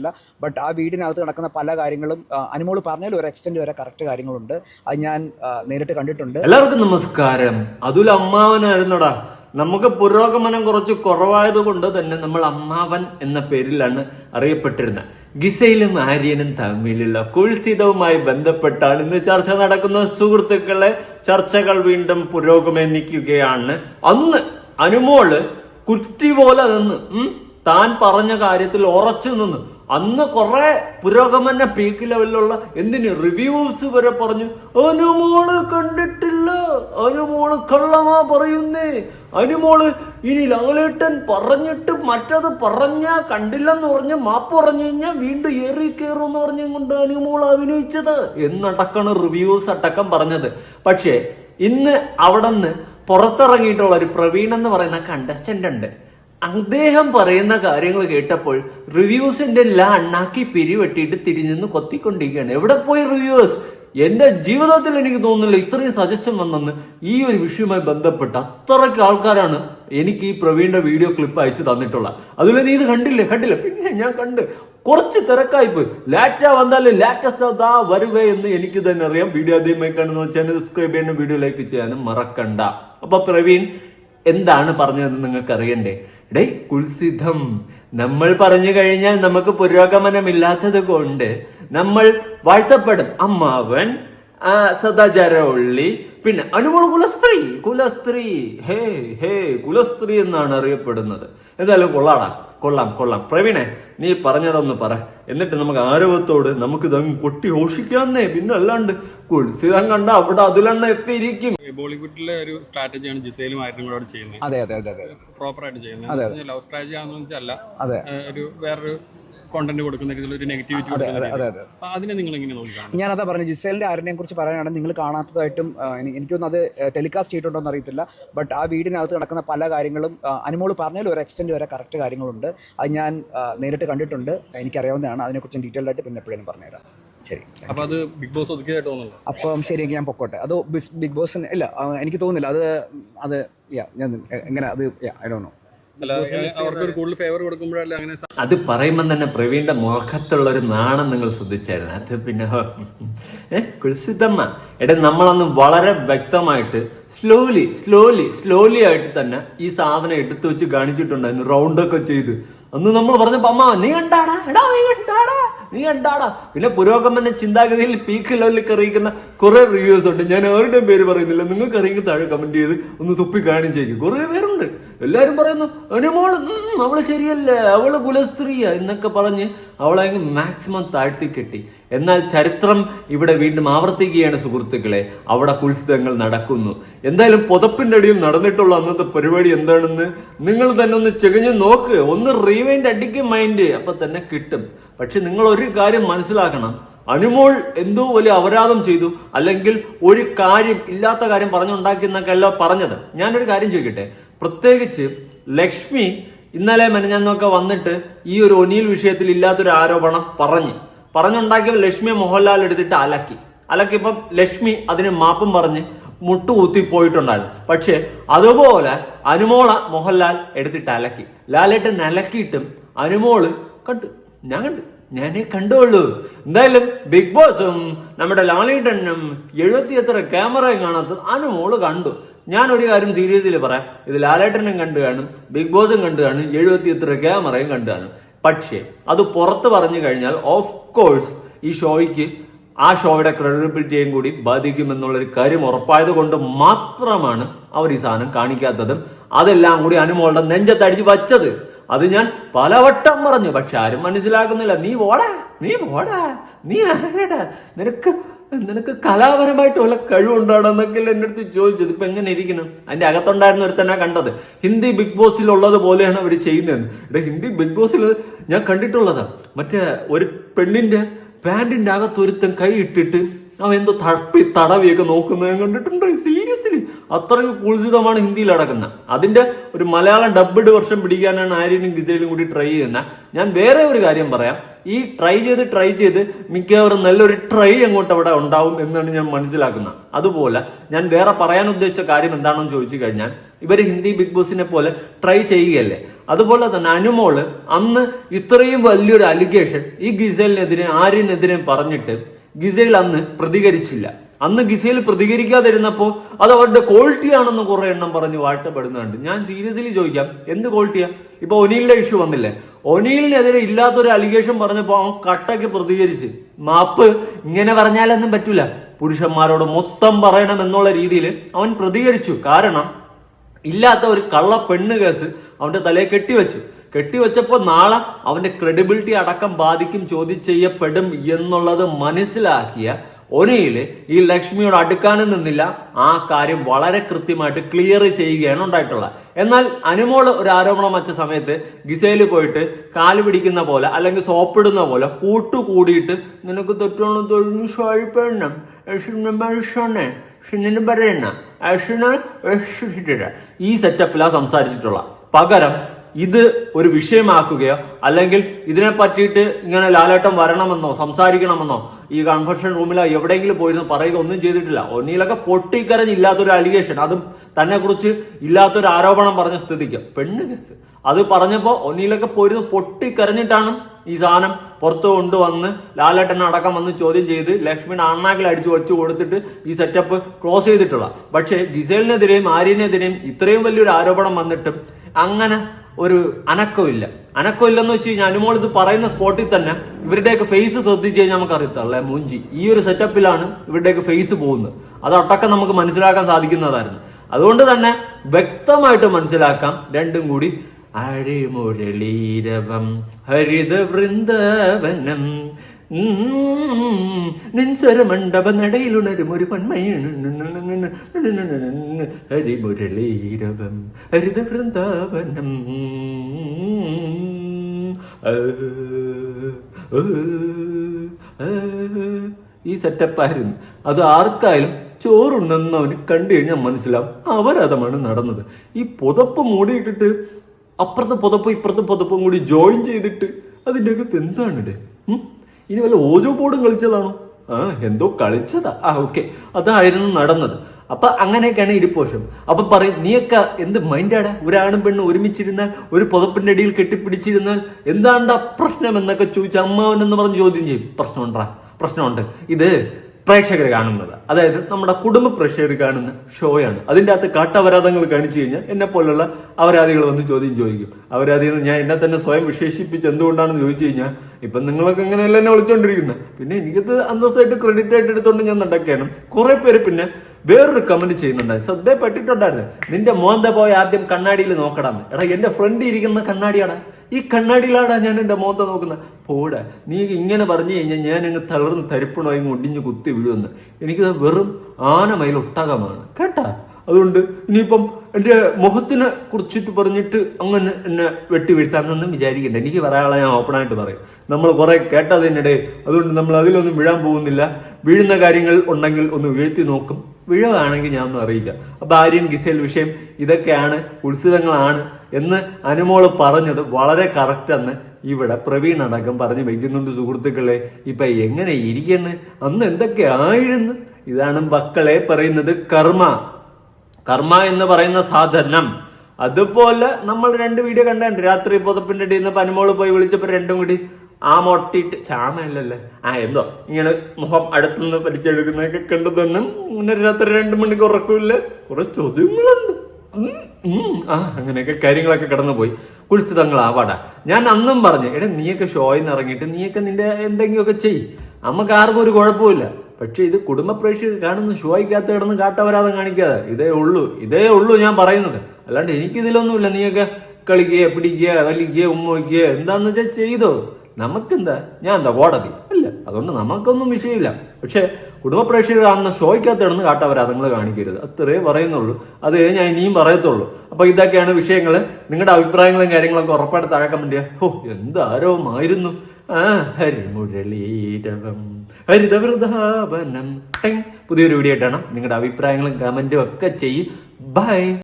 ഇല്ല ബട്ട് ആ വീടിനകത്ത് നടക്കുന്ന പല കാര്യങ്ങളും അനുമോൾ പറഞ്ഞതിൽ ഒരു എക്സ്റ്റെൻഡ് വരെ കറക്റ്റ് കാര്യങ്ങളുണ്ട്. അത് ഞാൻ നേരിട്ട് കണ്ടിട്ടുണ്ട്. എല്ലാവർക്കും നമസ്കാരം. അതുൽ അമ്മാവനായിരുന്നടാ. നമുക്ക് പുരോഗമനം കുറച്ച് കുറവായത് കൊണ്ട് തന്നെ നമ്മൾ അമ്മാവൻ എന്ന പേരിലാണ് അറിയപ്പെട്ടിരുന്നത്. ഗിസയിലും ആര്യനും തമ്മിലുള്ള കുൽസ്ഥിതവുമായി ബന്ധപ്പെട്ടാണ് ഇന്ന് ചർച്ച നടക്കുന്ന സുഹൃത്തുക്കളെ ചർച്ചകൾ വീണ്ടും പുരോഗമനിക്കുകയാണ് അന്ന് അനുമോൾ കുറ്റി പോലെ നിന്ന് താൻ പറഞ്ഞ കാര്യത്തിൽ ഉറച്ചു നിന്ന് അന്ന് കുറെ പുരോഗമന പീക്ക് ലെവലിലുള്ള എന്തിന് റിവ്യൂസ് വരെ പറഞ്ഞു അനുമോൾ കണ്ടിട്ടില്ല അനുമോൾ കള്ളമാ പറയുന്നേ അനുമോൾ ഇനി ലാലേട്ടൻ പറഞ്ഞിട്ട് മറ്റത് പറഞ്ഞ കണ്ടില്ലെന്ന് പറഞ്ഞ് മാപ്പ് പറഞ്ഞു കഴിഞ്ഞാൽ വീണ്ടും ഏറി കയറുമെന്ന് പറഞ്ഞുകൊണ്ട് അനുമോൾ അഭിനയിച്ചത്. എന്നടക്കാണ് റിവ്യൂസ് അടക്കം പറഞ്ഞത്. പക്ഷേ ഇന്ന് അവിടെ നിന്ന് പുറത്തിറങ്ങിയിട്ടുള്ള ഒരു പ്രവീൺ എന്ന് പറയുന്ന കണ്ടസ്റ്റന്റ് ഉണ്ട്. അദ്ദേഹം പറയുന്ന കാര്യങ്ങൾ കേട്ടപ്പോൾ റിവ്യൂസിന്റെ എല്ലാം അണ്ണാക്കി പിരിവെട്ടിയിട്ട് തിരിഞ്ഞെന്ന് കൊത്തിക്കൊണ്ടിരിക്കുകയാണ്. എവിടെ പോയി റിവ്യൂസ് എന്റെ ജീവിതത്തിൽ എനിക്ക് തോന്നുന്നില്ല ഇത്രയും സജഷൻ വന്നെന്ന് ഈ ഒരു വിഷയവുമായി ബന്ധപ്പെട്ട അത്രയ്ക്ക് ആൾക്കാരാണ് എനിക്ക് ഈ പ്രവീണിന്റെ വീഡിയോ ക്ലിപ്പ് അയച്ചു തന്നിട്ടുള്ള അതിൽ നീ ഇത് കണ്ടില്ലേ? കണ്ടില്ല. പിന്നെ ഞാൻ കണ്ട്. കുറച്ച് തിരക്കായി പോയി. ലാറ്റ വന്നാലും ലാറ്റസ്റ്റ് ദാ വരുവേ എന്ന് എനിക്ക് തന്നെ അറിയാം. വീഡിയോ ആദ്യമായി കാണുന്ന ചാനൽ സബ്സ്ക്രൈബ് ചെയ്യാനും വീഡിയോ ലൈക്ക് ചെയ്യാനും മറക്കണ്ട. അപ്പൊ പ്രവീൺ എന്താണ് പറഞ്ഞതെന്ന് നിങ്ങൾക്ക് അറിയണ്ടേ ഡേ കുൽസിതം നമ്മൾ പറഞ്ഞു കഴിഞ്ഞാൽ നമുക്ക് പുരോഗമനമില്ലാത്തത് കൊണ്ട് നമ്മൾ വാഴ്ത്തപ്പെടും. അമ്മാവൻ ആ, സദാചാര ഉള്ളി പിന്നെ അനുമോൾ കുലസ്ത്രീ കുലസ്ത്രീ. ഹേ ഹേ കുലസ്ത്രീ എന്നാണ് അറിയപ്പെടുന്നത്. എന്തായാലും കൊള്ളാടാ. കൊള്ളാം കൊള്ളാം. പ്രവീണെ നീ പറഞ്ഞതൊന്ന് പറ. എന്നിട്ട് നമുക്ക് ആരവത്തോട് നമുക്ക് ഇതങ്ങ് കൊട്ടി ഘോഷിക്കാന്നേ. പിന്നെ അല്ലാണ്ട് കുൽസിതം കണ്ട അവിടെ അതിലെണ്ണ എത്തിയിരിക്കും. ബോളിവുഡിലെ ഒരു സ്ട്രാറ്റജിയാണ് ജിസയിലും ആയിട്ടും കൂടെ ചെയ്യുന്നത്. അതെ അതെ അതെ അതെ പ്രോപ്പർ ആയിട്ട് ചെയ്യുന്നത്. ലവ് സ്ട്രാറ്റജി ആണെന്ന് വെച്ചാൽ അല്ല. അതെ. ഒരു വേറൊരു കോണ്ടന്റ് കൊടുക്കുന്ന രീതിയിൽ ഒരു നെഗറ്റിവിറ്റി അതെ അതെ അതെ അതിനെ നിങ്ങൾ എങ്ങനെ നോക്കിക്കാണും ഞാനതാ പറഞ്ഞു ജിസേലിന്റെ ആരിനെ കുറിച്ച് പറയാനാണ് നിങ്ങൾ കാണാത്തതായിട്ടും എനിക്കൊന്നും അത് ടെലികാസ്റ്റ് ചെയ്തിട്ടുണ്ടോ എന്ന് അറിയത്തില്ല. ബട്ട് ആ വീടിനകത്ത് നടക്കുന്ന പല കാര്യങ്ങളും അനുമോൾ പറഞ്ഞതിൽ ഒരു എക്സ്റ്റെൻഡ് വരെ കറക്റ്റ് കാര്യങ്ങളുണ്ട്. അത് ഞാൻ നേരിട്ട് കണ്ടിട്ടുണ്ട്. എനിക്കറിയാവുന്നതാണ്. അതിനെക്കുറിച്ച് ഡീറ്റെയിൽ ആയിട്ട് പിന്നെ എപ്പോഴും പറഞ്ഞുതരാം. ശരി അപ്പോൾ അത് ബിഗ് ബോസ് ഒതുക്കിയതായിട്ട് തോന്നുന്നുണ്ടോ? അപ്പം ശരിയെങ്കിൽ ഞാൻ പൊക്കോട്ടെ. അത് ബിസ് ബിഗ് ബോസിന് ഇല്ല എനിക്ക് തോന്നുന്നില്ല. അത് അത് യാ ഞാൻ എങ്ങനെ അത് ഐ ഡോ നോ അത് പറയുമ്പോൾ തന്നെ പ്രവീണിന്റെ മുഖത്തുള്ള ഒരു നാണം നിങ്ങൾ ശ്രദ്ധിച്ചായിരുന്നു. അത് പിന്നെ കുൽസിതമ്മ. എടാ നമ്മളന്ന് വളരെ വ്യക്തമായിട്ട് സ്ലോലി സ്ലോലി സ്ലോലി ആയിട്ട് തന്നെ ഈ സാധനം എടുത്തു വെച്ച് കാണിച്ചിട്ടുണ്ടായിരുന്നു റൗണ്ട് ഒക്കെ ചെയ്ത്. അന്ന് നമ്മൾ പറഞ്ഞപ്പോ അമ്മ നീ കണ്ടാടാ? എടാ നീ കണ്ടാടാ? നീ എന്താടാ? പിന്നെ പുരോഗമന ചിന്താഗതിയിൽ പീക്ക് ലെവലിൽ അറിയിക്കുന്ന കുറെ റിവ്യൂസ് ഉണ്ട്. ഞാൻ ആരുടെയും പേര് പറയുന്നില്ല. നിങ്ങൾക്ക് അറിയിക്കുന്ന താഴെ കമന്റ് ചെയ്ത് ഒന്ന് തുപ്പി കാണിച്ചേക്കും കുറെ പേരുണ്ട്. എല്ലാരും പറയുന്നു അനുമോൾ അവൾ ശരിയല്ല. അവൾ കുലസ്ത്രീയ എന്നൊക്കെ പറഞ്ഞ് അവളെ മാക്സിമം താഴ്ത്തി കെട്ടി. എന്നാൽ ചരിത്രം ഇവിടെ വീണ്ടും ആവർത്തിക്കുകയാണ് സുഹൃത്തുക്കളെ. അവിടെ കുൽസിതങ്ങൾ നടക്കുന്നു. എന്തായാലും പുതപ്പിന്റെ അടിയിൽ നടന്നിട്ടുള്ള അന്നത്തെ പരിപാടി എന്താണെന്ന് നിങ്ങൾ തന്നെ ഒന്ന് ചെകഞ്ഞ് നോക്ക്. ഒന്ന് റീവൈൻഡ് അടിക്കും മൈൻഡ് അപ്പൊ തന്നെ കിട്ടും. പക്ഷെ നിങ്ങൾ ഒരു കാര്യം മനസ്സിലാക്കണം. അനുമോൾ എന്തോ വലിയ അപരാധം ചെയ്തു. അല്ലെങ്കിൽ ഒരു കാര്യം ഇല്ലാത്ത കാര്യം പറഞ്ഞുണ്ടാക്കി എന്നൊക്കെയല്ല പറഞ്ഞത്. ഞാനൊരു കാര്യം ചോദിക്കട്ടെ? പ്രത്യേകിച്ച് ലക്ഷ്മി ഇന്നലെ മെനഞ്ഞാന്നൊക്കെ വന്നിട്ട് ഈ ഒരു ഒനിയിൽ വിഷയത്തിൽ ഇല്ലാത്തൊരു ആരോപണം പറഞ്ഞ്. പറഞ്ഞുണ്ടാക്കിയ ലക്ഷ്മിയെ മോഹൻലാൽ എടുത്തിട്ട് അലക്കി. അലക്കിയപ്പം ലക്ഷ്മി അതിന് മാപ്പും പറഞ്ഞ് മുട്ടുകുത്തി പോയിട്ടുണ്ടായിരുന്നു. പക്ഷെ അതുപോലെ അനുമോള മോഹൻലാൽ എടുത്തിട്ട് അലക്കി. ലാലേട്ടൻ അലക്കിയിട്ടും അനുമോൾ കണ്ടു. ഞാൻ ഞാനെ കണ്ടോളൂ എന്തായാലും ബിഗ് ബോസും നമ്മുടെ ലാലേട്ടനും എഴുപത്തി എത്ര ക്യാമറയും കാണാത്ത അനുമോൾ കണ്ടു. ഞാൻ ഒരു കാര്യം സീരിയസിൽ പറയാം. ഇത് ലാലേട്ടനും കണ്ടു കാണും ബിഗ് ബോസും കണ്ടു കാണും എഴുപത്തി എത്ര ക്യാമറയും കണ്ടു കാണും. പക്ഷേ അത് പുറത്ത് പറഞ്ഞു കഴിഞ്ഞാൽ ഓഫ് കോഴ്സ് ഈ ഷോയ്ക്ക് ആ ഷോയുടെ ക്രെഡിബിലിറ്റിയും കൂടി ബാധിക്കുമെന്നുള്ളൊരു കാര്യം ഉറപ്പായത് കൊണ്ട് മാത്രമാണ് അവർ ഈ സാധനം കാണിക്കാത്തതും. അതെല്ലാം കൂടി അനുമോളുടെ നെഞ്ചത്തടിച്ച് വച്ചത്. അത് ഞാൻ പലവട്ടം പറഞ്ഞു പക്ഷെ ആരും മനസ്സിലാക്കുന്നില്ല. നീ പോടാ നീ പോടാ നീ ആരടാ? നിനക്ക് നിനക്ക് കലാപരമായിട്ട് വല്ല കഴിവുണ്ടാണോ എന്നൊക്കെ എന്റെ അടുത്ത് ചോദിച്ചത്. ഇപ്പൊ എങ്ങനെ ഇരിക്കണം അതിന്റെ അകത്തുണ്ടായിരുന്ന ഒരു തന്നെ കണ്ടത്. ഹിന്ദി ബിഗ് ബോസിൽ ഉള്ളത് പോലെയാണ് അവർ ചെയ്യുന്നത് ഇവിടെ ഹിന്ദി ബിഗ് ബോസിൽ ഞാൻ കണ്ടിട്ടുള്ളതാ. മറ്റേ ഒരു പെണ്ണിന്റെ പാൻറിന്റെ അകത്ത് ഒരുത്തൻ കൈ ഇട്ടിട്ട് അവൻ എന്തോ തഴപ്പി തടവിയൊക്കെ നോക്കുന്നത് കണ്ടിട്ടുണ്ട്? സീരിയസ്ലി അത്രയും കൂൾസിതമാണ് ഹിന്ദിയിൽ അടക്കുന്നത് അതിന്റെ ഒരു മലയാളം ഡബ്ഡ് വർഷം പിടിക്കാനാണ് ആര്യനും ഗിജയിലും കൂടി ട്രൈ ചെയ്യുന്നത്. ഞാൻ വേറെ ഒരു കാര്യം പറയാം. ഈ ട്രൈ ചെയ്ത് ട്രൈ ചെയ്ത് മിക്കവാറും നല്ലൊരു ട്രൈ അങ്ങോട്ട് അവിടെ ഉണ്ടാവും എന്നാണ് ഞാൻ മനസ്സിലാക്കുന്നത്. അതുപോലെ ഞാൻ വേറെ പറയാൻ ഉദ്ദേശിച്ച കാര്യം എന്താണെന്ന് ചോദിച്ചു കഴിഞ്ഞാൽ ഇവർ ഹിന്ദി ബിഗ് ബോസിനെ പോലെ ട്രൈ ചെയ്യുകയല്ലേ? അതുപോലെ തന്നെ അനുമോൾ അന്ന് ഇത്രയും വലിയൊരു അലിഗേഷൻ ഈ ഗിസലിനെതിരെ ആര്യനെതിരെ പറഞ്ഞിട്ട് ഗിസേൽ അന്ന് പ്രതികരിച്ചില്ല. അന്ന് ഗിസയിൽ പ്രതികരിക്കാതിരുന്നപ്പോൾ അത് അവരുടെ ക്വാളിറ്റി ആണെന്ന് കുറെ എണ്ണം പറഞ്ഞ് വാഴ്ത്തപ്പെടുന്നുണ്ട് ഞാൻ സീരിയസ്ലി ചോദിക്കാം എന്ത് ക്വാളിറ്റിയാ ഇപ്പൊ ഒനീലിന്റെ ഇഷ്യൂ വന്നില്ലേ? ഒനീലിനെതിരെ ഇല്ലാത്തൊരു അലിഗേഷൻ പറഞ്ഞപ്പോൾ അവൻ കട്ടയ്ക്ക് പ്രതികരിച്ച് മാപ്പ് ഇങ്ങനെ പറഞ്ഞാലൊന്നും പറ്റൂല. പുരുഷന്മാരോട് മൊത്തം പറയണം എന്നുള്ള രീതിയിൽ അവൻ പ്രതികരിച്ചു. കാരണം ഇല്ലാത്ത ഒരു കള്ള പെണ്ണ് കേസ് അവന്റെ തലയെ കെട്ടിവെച്ചു. കെട്ടിവെച്ചപ്പോൾ നാളെ അവന്റെ ക്രെഡിബിലിറ്റി അടക്കം ബാധിക്കും ചോദ്യം ചെയ്യപ്പെടും എന്നുള്ളത് മനസ്സിലാക്കിയ ഒനയിൽ ഈ ലക്ഷ്മിയോട് അടുക്കാനും നിന്നില്ല. ആ കാര്യം വളരെ കൃത്യമായിട്ട് ക്ലിയർ ചെയ്യുകയാണ് ഉണ്ടായിട്ടുള്ളത്. എന്നാൽ അനുമോൾ ഒരു ആരോപണം വച്ച സമയത്ത് ഗിസയിൽ പോയിട്ട് കാൽ പിടിക്കുന്ന പോലെ അല്ലെങ്കിൽ സോപ്പിടുന്ന പോലെ കൂട്ടുകൂടിയിട്ട് നിനക്ക് തെറ്റോളം തൊഴിഞ്ഞു സ്വാഴിപ്പെണ്ണം ഷിന്നിന്. ഈ സെറ്റപ്പിലാണ് സംസാരിച്ചിട്ടുള്ള പകരം ഇത് ഒരു വിഷയമാക്കുകയോ അല്ലെങ്കിൽ ഇതിനെ പറ്റിയിട്ട് ഇങ്ങനെ ലാലേട്ടം വരണമെന്നോ സംസാരിക്കണമെന്നോ ഈ കൺഫെഷൻ റൂമിലോ എവിടെയെങ്കിലും പോയിരുന്നു പറയുക ഒന്നും ചെയ്തിട്ടില്ല. ഒന്നിലൊക്കെ പൊട്ടിക്കരഞ്ഞില്ലാത്തൊരു അലിഗേഷൻ അതും തന്നെ കുറിച്ച് ഇല്ലാത്തൊരു ആരോപണം പറഞ്ഞ സ്ഥിതിക്ക്. പെണ്ണ് കേസ്. അത് പറഞ്ഞപ്പോ ഒന്നിലൊക്കെ പോയിരുന്നു പൊട്ടിക്കരഞ്ഞിട്ടാണ് ഈ സാധനം പുറത്തു കൊണ്ടുവന്ന് ലാലേട്ടൻ അടക്കം വന്ന് ചോദ്യം ചെയ്ത് ലക്ഷ്മി അണ്ണാക്കിൽ അടിച്ചു വെച്ച് കൊടുത്തിട്ട് ഈ സെറ്റപ്പ് ക്ലോസ് ചെയ്തിട്ടുള്ള. പക്ഷേ ഗിസേലിനെതിരെയും ആര്യനെതിരെയും ഇത്രയും വലിയൊരു ആരോപണം വന്നിട്ടും അങ്ങനെ ഒരു അനക്കമില്ല അനക്കമില്ലെന്ന് വെച്ച് കഴിഞ്ഞാൽ അനുമോൾ ഇത് പറയുന്ന സ്പോട്ടിൽ തന്നെ ഇവരുടെയൊക്കെ ഫേസ് ശ്രദ്ധിച്ച് കഴിഞ്ഞാൽ നമുക്ക് അറിയത്തല്ലേ മൂഞ്ചി? ഈ ഒരു സെറ്റപ്പിലാണ് ഇവരുടെയൊക്കെ ഫേസ് പോകുന്നത്. അത് നമുക്ക് മനസ്സിലാക്കാൻ സാധിക്കുന്നതായിരുന്നു. അതുകൊണ്ട് തന്നെ വ്യക്തമായിട്ട് മനസ്സിലാക്കാം രണ്ടും കൂടി. അരിമുരളീരവം ഹരിത വൃന്ദാവനം നിൻസര മണ്ഡപ നടയിലുണരും ഒരു ഹരിമുരളീരവം ഹരിത വൃന്ദാവനം ഈ സെറ്റപ്പായിരുന്നു അത് ആർക്കായാലും ചോറുണ്ടെന്നവന് കണ്ടു കഴിഞ്ഞാൽ മനസ്സിലാവും അവരതമാണ് നടന്നത് ഈ പുതപ്പ് മൂടിയിട്ടിട്ട് അപ്പുറത്തെ പുതപ്പ് ഇപ്പുറത്തെ പുതപ്പും കൂടി ജോയിൻ ചെയ്തിട്ട് അതിന്റെ അകത്ത് എന്താണ് ഇനി വല്ല ഓജോ ബോർഡും കളിച്ചതാണോ? ആ എന്തോ കളിച്ചതാ. ആ ഓക്കെ. അതായിരുന്നു നടന്നത്. അപ്പൊ അങ്ങനെയൊക്കെയാണ് ഇരിപ്പോഷം അപ്പൊ പറയും നീയൊക്കെ എന്ത് മൈൻഡാടാ? ഒരാണും പെണ്ണും ഒരുമിച്ചിരുന്നാൽ ഒരു പുതപ്പിന്റെ അടിയിൽ കെട്ടിപ്പിടിച്ചിരുന്നാൽ എന്താണ്ടാ പ്രശ്നം? എന്നൊക്കെ ചോദിച്ച അമ്മാവൻ എന്ന് പറഞ്ഞ് ചോദ്യം ചെയ്യും. പ്രശ്നമുണ്ടാ പ്രശ്നമുണ്ട്. ഇത് പ്രേക്ഷകർ കാണുന്നത്. അതായത് നമ്മുടെ കുടുംബ പ്രേക്ഷകർ കാണുന്ന ഷോയാണ്. അതിന്റെ അകത്ത് കാട്ടപരാധങ്ങൾ കാണിച്ചു കഴിഞ്ഞാൽ എന്നെ പോലുള്ള അപരാധികൾ വന്ന് ചോദ്യം ചോദിക്കും. അപരാധി ഞാൻ എന്നെ തന്നെ സ്വയം വിശേഷിപ്പിച്ച് എന്തുകൊണ്ടാണെന്ന് ചോദിച്ചു കഴിഞ്ഞാൽ ഇപ്പം നിങ്ങളൊക്കെ ഇങ്ങനെയല്ല എന്നെ വിളിച്ചുകൊണ്ടിരിക്കുന്നത് പിന്നെ എനിക്കത് അന്തസ്സായിട്ട് ക്രെഡിറ്റ് ആയിട്ട് എടുത്തോണ്ട് ഞാൻ നടക്കുകയാണ് കുറേ പേര് പിന്നെ വേറൊരു കമന്റ് ചെയ്യുന്നുണ്ടായിരുന്നു ശ്രദ്ധയപ്പെട്ടിട്ടുണ്ടായിരുന്നു നിന്റെ മോന്ത പോയി ആദ്യം കണ്ണാടിയിൽ നോക്കടാന്ന്. എടാ എന്റെ ഫ്രണ്ട് ഇരിക്കുന്ന കണ്ണാടിയാടാ. ഈ കണ്ണാടിയിലാടാ ഞാൻ എന്റെ മോന്ത നോക്കുന്നത്. പോടെ നീ ഇങ്ങനെ പറഞ്ഞു കഴിഞ്ഞാൽ ഞാൻ അങ്ങ് തളർന്ന് തരിപ്പണമായി ഒടിഞ്ഞ് കുത്തി വീഴുമെന്ന്. എനിക്കത് വെറും ആനമയിൽ ഒട്ടകമാണ്. കേട്ടാ? അതുകൊണ്ട് ഇനിയിപ്പം എന്റെ മുഖത്തിനെ കുറിച്ചിട്ട് പറഞ്ഞിട്ട് അങ്ങനെ എന്നെ വെട്ടി വീഴ്ത്താണെന്നൊന്നും വിചാരിക്കണ്ട. എനിക്ക് പറയാനുള്ള ഞാൻ ഓപ്പണായിട്ട് പറയും. നമ്മൾ കുറെ കേട്ടതിനിടെ അതുകൊണ്ട് നമ്മൾ അതിലൊന്നും വീഴാൻ പോകുന്നില്ല. വീഴുന്ന കാര്യങ്ങൾ ഉണ്ടെങ്കിൽ ഒന്ന് വീഴ്ത്തി നോക്കും. വീഴുകയാണെങ്കിൽ ഞാൻ ഒന്നും അറിയില്ല ആര്യൻ ഗിസേൽ വിഷയം ഇതൊക്കെയാണ് ഉത്സവങ്ങളാണ് എന്ന് അനുമോൾ പറഞ്ഞത് വളരെ കറക്റ്റ് എന്ന് ഇവിടെ പ്രവീൺ അടക്കം പറഞ്ഞു വയ്ക്കുന്നുണ്ട് സുഹൃത്തുക്കളെ ഇപ്പൊ എങ്ങനെ ഇരിക്കണ്? അന്ന് എന്തൊക്കെ ആയിരുന്നു? ഇതാണ് മക്കളെ പറയുന്നത് കർമ്മ. കർമ്മ എന്ന് പറയുന്ന സാധനം. അതുപോലെ നമ്മൾ രണ്ട് വീഡിയോ കണ്ടു രാത്രി പൊതപ്പിന്റെ ഇടയിൽ നിന്ന് പനിമോൾ പോയി വിളിച്ചപ്പോ രണ്ടും കൂടി ആ മൊട്ടിട്ട് ചാമയല്ലല്ലേ? ആ എന്തോ? ഇങ്ങനെ മുഖം അടുത്തുനിന്ന് പരിചയെടുക്കുന്നതൊക്കെ കണ്ടു തന്നെ ഇങ്ങനെ രാത്രി രണ്ട് മണിക്ക് ഉറക്കമില്ല കുറെ ചോദ്യങ്ങളുണ്ട്. ആ അങ്ങനെയൊക്കെ കാര്യങ്ങളൊക്കെ കടന്നു പോയി കുളിച്ചിതങ്ങളാവാടാ ഞാൻ അന്നും പറഞ്ഞു എടാ നീയൊക്കെ ഷോയിൽ നിന്ന് ഇറങ്ങിയിട്ട് നീയൊക്കെ നിന്റെ എന്തെങ്കിലുമൊക്കെ ചെയ്. നമുക്ക് ആർക്കും ഒരു കുഴപ്പമില്ല പക്ഷെ ഇത് കുടുംബ പ്രേക്ഷകർ കാണുന്ന ഷോയ്ക്കകത്ത് കിടന്ന് കാട്ടവരാതെ കാണിക്കാതെ. ഇതേ ഉള്ളൂ ഇതേ ഉള്ളൂ ഞാൻ പറയുന്നത്. അല്ലാണ്ട് എനിക്കിതിലൊന്നുമില്ല. നീയൊക്കെ കളിക്കുക പിടിക്കുക വലിക്കുക ഉമ്മ വയ്ക്കുക. എന്താന്ന് വെച്ചാൽ ചെയ്തോ? നമുക്കെന്താ? ഞാൻ എന്താ കോടതി? അല്ല അതുകൊണ്ട് നമുക്കൊന്നും വിഷയമില്ല. പക്ഷേ കുടുംബ പ്രേക്ഷകർ കാണുന്ന ഷോയ്ക്കകത്ത് കാട്ടവരാ നിങ്ങൾ കാണിക്കരുത്. അത്രേ പറയുന്നുള്ളൂ. അത് ഞാൻ ഇനിയും പറയത്തുള്ളൂ. അപ്പൊ ഇതൊക്കെയാണ് വിഷയങ്ങൾ നിങ്ങളുടെ അഭിപ്രായങ്ങളും കാര്യങ്ങളൊക്കെ ഉറപ്പായിട്ട് താഴെ ചെയ്യാം. ഓ എന്താരോമായിരുന്നു ആ ഹരിമുരളീരവം ഹരിതവൃതാപനം പുതിയൊരു വീഡിയോ ആയിട്ടാണ് നിങ്ങളുടെ അഭിപ്രായങ്ങളും കമന്റും ഒക്കെ ചെയ്യും. ബൈ